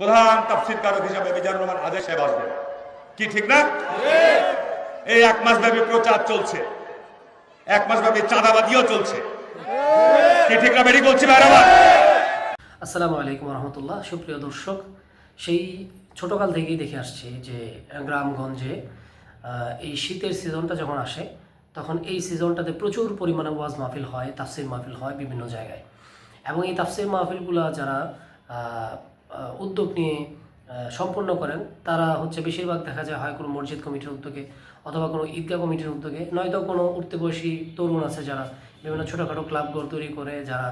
প্রধান তাফসির কারক হিসাবে মিজানুর রহমান আদেশ সাহেব আসবেন। কি ঠিক না? এই এক মাস ব্যাপী প্রচার চলছে। এক মাস ব্যাপী চাঁদাবাদিও চলছে। কি ঠিক না বেরিয়ে বলছি আসসালামু আলাইকুম রহমতুল্লাহ সুপ্রিয় দর্শক সেই ছোটকাল থেকেই দেখে আসছি যে গ্রামগঞ্জে এই শীতের সিজনটা যখন আসে তখন এই সিজনটাতে প্রচুর পরিমাণে ওয়াজ মাহফিল হয় তাফসির মাহফিল হয় বিভিন্ন জায়গায়। এবং এই তাফসির মাহফিলগুলো যারা উদ্যোগ নিয়ে সম্পন্ন করেন। তারা হচ্ছে বেশিরভাগ দেখা যায় হয় কোনো মসজিদ কমিটির উদ্যোগে অথবা কোনো ঈদগাহ কমিটির উদ্যোগে। নয়তো কোনো উঠতে বয়সী তরুণ আছে যারা বিভিন্ন ছোটোখাটো ক্লাবঘর তৈরি করে, যারা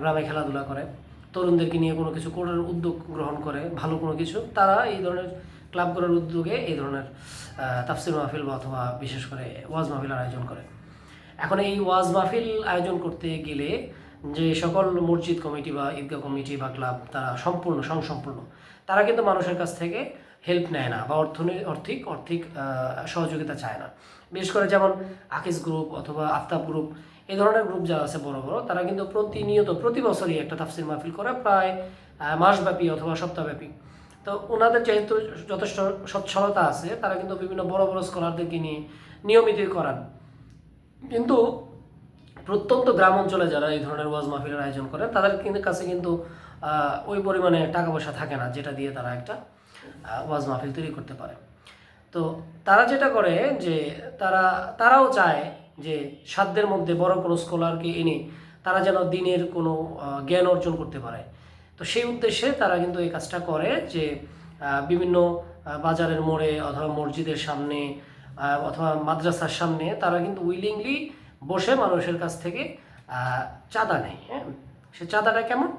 গ্রামে খেলাধুলা করে। তরুণদেরকে নিয়ে কোনো কিছু করার উদ্যোগ গ্রহণ করে, ভালো কোনো কিছু। তারা এই ধরনের ক্লাব করার উদ্যোগে এই ধরনের তাফসির মাহফিল বা অথবা বিশেষ করে ওয়াজ মাহফিলের আয়োজন করে। এখন এই ওয়াজ মাহফিল আয়োজন করতে গেলে যে সকল মসজিদ কমিটি বা ঈদগাহ কমিটি বা ক্লাব তারা সম্পূর্ণ সংসম্পূর্ণ। তারা কিন্তু মানুষের কাছ থেকে হেল্প নেয় না বা অর্থনৈতিক আর্থিক আহ, সহযোগিতা চায় না। বিশেষ করে যেমন আকিস গ্রুপ অথবা আফতাব গ্রুপ এই ধরনের গ্রুপ যারা আছে বড় বড় তারা কিন্তু প্রতিনিয়ত প্রতি বছরই একটা তাফসির মাহফিল করে প্রায় মাসব্যাপী অথবা সপ্তাহব্যাপী। তো ওনাদের যেহেতু যথেষ্ট সচ্ছলতা আছে তারা কিন্তু বিভিন্ন বড় বড় স্কলারদেরকে নিয়ে নিয়মিতই করান। কিন্তু প্রত্যন্ত গ্রাম অঞ্চলে যারা এই ধরনের ওয়াজ মাহফিলের আয়োজন করে, তাদের কিন্তু কাছে কিন্তু ওই পরিমাণে টাকা পয়সা থাকে না যেটা দিয়ে তারা একটা ওয়াজ মাহফিল তৈরি করতে পারে। তো তারা যেটা করে যে তারা, তারাও চায় যে সাধ্যের মধ্যে বড় কোনো স্কলারকে এনে তারা যেন দিনের কোনো জ্ঞান অর্জন করতে পারে। তো সেই উদ্দেশ্যে তারা কিন্তু এই কাজটা করে যে বিভিন্ন বাজারের মোড়ে অথবা মসজিদের সামনে অথবা মাদ্রাসার সামনে তারা কিন্তু উইলিংলি বসে মানুষের কাছ থেকে চাঁদা নেয় হ্যাঁ? সে চাঁদাটা কেমন?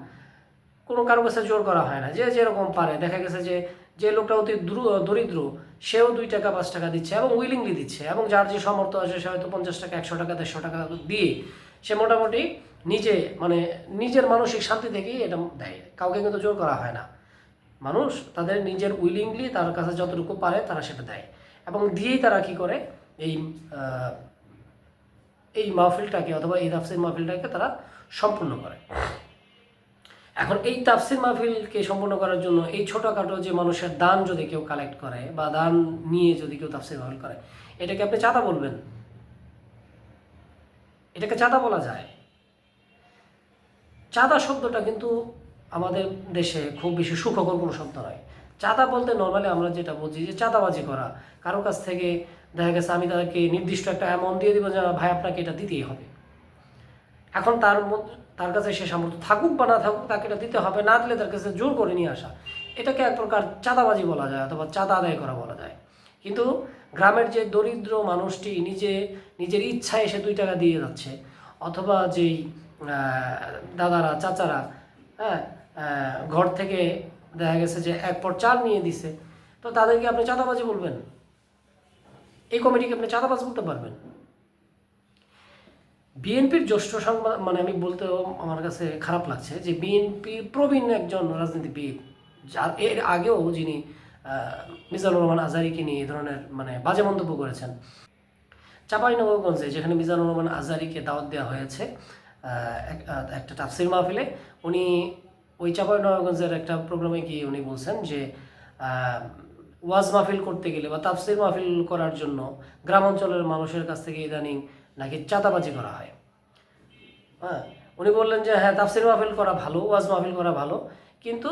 কোনো কারও কাছে জোর করা হয় না। যে যেরকম পারে। দেখা গেছে যে যে লোকটা অতি দ্রু- দরিদ্র, সেও দুই টাকা, পাঁচ টাকা দিচ্ছে এবং উইলিংলি দিচ্ছে এবং যার যে সমর্থ আছে, সে হয়তো পঞ্চাশ টাকা, একশো টাকা, দেড়শো টাকা দিয়ে সে মোটামুটি নিজে মানে নিজের মানসিক শান্তি থেকেই এটা দেয়। কাউকে কিন্তু জোর করা হয় না। মানুষ তাদের নিজের উইলিংলি তার কাছে যতটুকু পারে তারা সেটা দেয় এবং দিয়েই তারা কি করে? এই এই মাহফিলটাকে অথবা এই তাফসির মাহফিলটাকে তারা সম্পূর্ণ করে। এখন এই তাফসির মাহফিলকে সম্পূর্ণ করার জন্য এই ছোটোখাটো যে মানুষের দান যদি কেউ কালেক্ট করে বা দান নিয়ে যদি কেউ তাফসির মাহফিল করে, এটাকে আপনি চাঁদা বলবেন? এটাকে চাঁদা বলা যায়। চাঁদা শব্দটা কিন্তু আমাদের দেশে খুব বেশি সুখকর কোনো শব্দ নয়। চাঁদা বলতে নর্মালি আমরা যেটা বুঝি যে চাঁদাবাজি করা। কারও কাছ থেকে দেখা গেছে আমি তাদেরকে নির্দিষ্ট একটা অ্যামাউন্ট দিয়ে দিব যে, ভাই, আপনাকে এটা দিতেই হবে। এখন তার তার কাছে সে সামর্থ্য থাকুক বা না থাকুক, তাকে এটা দিতে হবে। না দিলে তার কাছে জোর করে নিয়ে আসা। এটাকে এক প্রকার চাঁদাবাজি বলা যায় অথবা চাঁদা আদায় করা বলা যায়। কিন্তু গ্রামের যে দরিদ্র মানুষটি নিজে, নিজের ইচ্ছায় এসে দুই টাকা দিয়ে যাচ্ছে, অথবা যেই দাদারা, চাচারা হ্যাঁ ঘর থেকে দেখা গেছে যে এক পর চার নিয়ে দিছে। তো তাদেরকে আপনি চাঁদাবাজি বলবেন? এই কমিটিকে আপনি চাঁদাবাজ বলতে পারবেন? বিএনপির জ্যেষ্ঠ সংবাদ মানে আমি বলতেও আমার কাছে খারাপ লাগছে যে বিএনপির প্রবীণ একজন রাজনীতিবিদ, যার এর আগেও যিনি মিজানুর রহমান আজারিকে নিয়ে এই ধরনের মানে বাজে মন্তব্য করেছেন। চাঁপাইনবাবগঞ্জে, যেখানে মিজানুর রহমান আজারিকে দাওয়াত দেওয়া হয়েছে এক- একটা তাফসির মাহফিলে, উনি ওই চাঁপাইনবাবগঞ্জের একটা প্রোগ্রামে গিয়ে উনি বলছেন যে ওয়াজ মাহফিল করতে গেলে বা তাফসির মাহফিল করার জন্য গ্রাম অঞ্চলের মানুষের কাছ থেকে ইদানিং নাকি চাঁদাবাজি করা হয়। হ্যাঁ উনি বললেন যে হ্যাঁ তাফসির মাহফিল করা ভালো, ওয়াজ মাহফিল করা ভালো, কিন্তু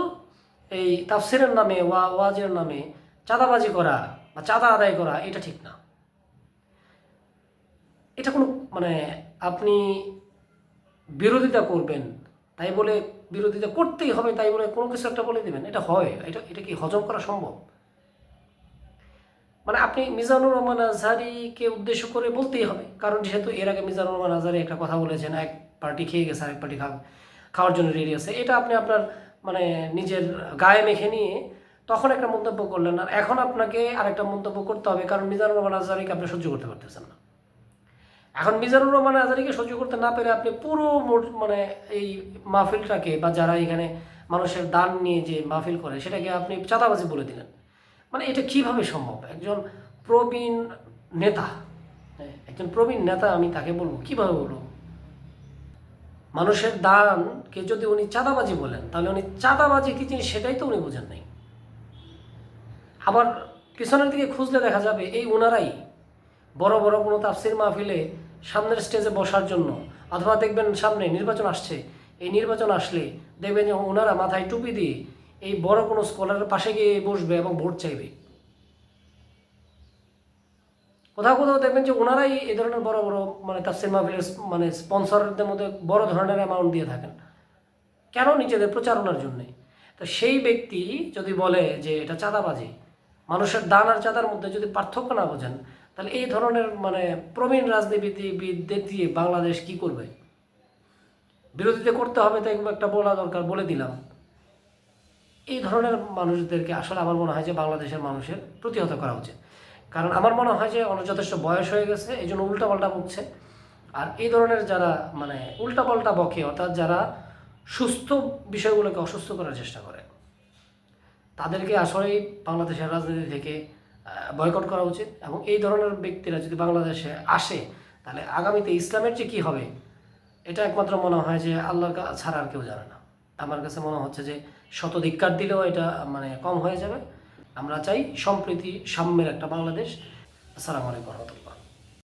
এই তাফসিরের নামে ওয়া, ওয়াজের নামে চাঁদাবাজি করা বা চাঁদা আদায় করা, এটা ঠিক না। এটা কোনো মানে আপনি বিরোধিতা করবেন তাই বলে বিরোধিতা করতেই হবে, তাই বলে কোনো কিছু একটা বলে দেবেন। এটা হয়, এটা এটা কি হজম করা সম্ভব? মানে আপনি মিজানুর রহমান আজহারিকে উদ্দেশ্য করে বলতেই হবে, কারণ যেহেতু এর আগে মিজানুর রহমান আজহারি একটা কথা বলেছেন, এক পার্টি খেয়ে গেছে, আরেক পার্টি খাওয়া খাওয়ার জন্য রেডি আছে। এটা আপনি আপনার মানে নিজের গায়ে মেখে নিয়ে তখন একটা মন্তব্য করলেন, আর এখন আপনাকে আরেকটা মন্তব্য করতে হবে, কারণ মিজানুর রহমান আজহারিকে আপনি সহ্য করতে পারতেছেন না। এখন মিজানুর রহমান আজারিকে সহ্য করতে না পেরে আপনি পুরো মানে এই মাহফিলটাকে বা যারা এখানে মানুষের দান নিয়ে যে মাহফিল করে সেটাকে আপনি চাঁদাবাজি বলে দিলেন। মানে এটা কীভাবে সম্ভব? একজন প্রবীণ নেতা হ্যাঁ, একজন প্রবীণ নেতা আমি তাকে বলব কীভাবে বলব? মানুষের দানকে যদি উনি চাঁদাবাজি বলেন তাহলে উনি চাঁদাবাজি কি জিনিস সেটাই তো উনি বোঝেন নাই। আবার পিছনের দিকে খুঁজলে দেখা যাবে এই ওনারাই বড় বড় কোনো তাফসির মাহফিলে সামনের স্টেজে বসার জন্য। অথবা দেখবেন সামনে নির্বাচন আসছে। এই নির্বাচন আসলে দেখবেন যে ওনারা মাথায় টুপি দিয়ে এই বড় কোনো স্কলারের পাশে গিয়ে বসবে এবং ভোট চাইবে। কোথাও কোথাও দেখবেন যে ওনারাই এই ধরনের বড় বড় মানে তাফসির মাহফিলের মানে স্পন্সরদের মধ্যে বড় ধরনের অ্যামাউন্ট দিয়ে থাকেন। কেন নিজেদের প্রচারণার জন্যে? তো সেই ব্যক্তি যদি বলে যে এটা চাঁদাবাজি, মানুষের দান আর চাঁদার মধ্যে যদি পার্থক্য না বোঝেন তাহলে এই ধরনের মানে প্রবীণ রাজনীতিবিদদের দিয়ে বাংলাদেশ কি করবে? বিরোধিতা করতে হবে তাই একটা বলা দরকার বলে দিলাম। এই ধরনের মানুষদেরকে আসলে আমার মনে হয় যে বাংলাদেশের মানুষের প্রতিহত করা উচিত। কারণ আমার মনে হয় যে অনেক যথেষ্ট বয়স হয়ে গেছে, এই জন্য উল্টাপাল্টা বকছে। আর এই ধরনের যারা মানে উল্টাপাল্টা বকে, অর্থাৎ যারা সুস্থ বিষয়গুলোকে অসুস্থ করার চেষ্টা করে, তাদেরকে আসলেই বাংলাদেশের রাজনীতি থেকে বয়কট করা উচিত এবং এই ধরনের ব্যক্তিরা যদি বাংলাদেশে আসে, তাহলে আগামীতে ইসলামের যে কী হবে, এটা একমাত্র মনে হয় যে আল্লাহর ছাড়া আর কেউ জানে না। আমার কাছে মনে হচ্ছে যে শত ধিক্কার দিলেও এটা মানে কম হয়ে যাবে। আমরা চাই সম্প্রীতি সাম্যের একটা বাংলাদেশ। আসসালামু আলাইকুম রহমতুল্লাহ।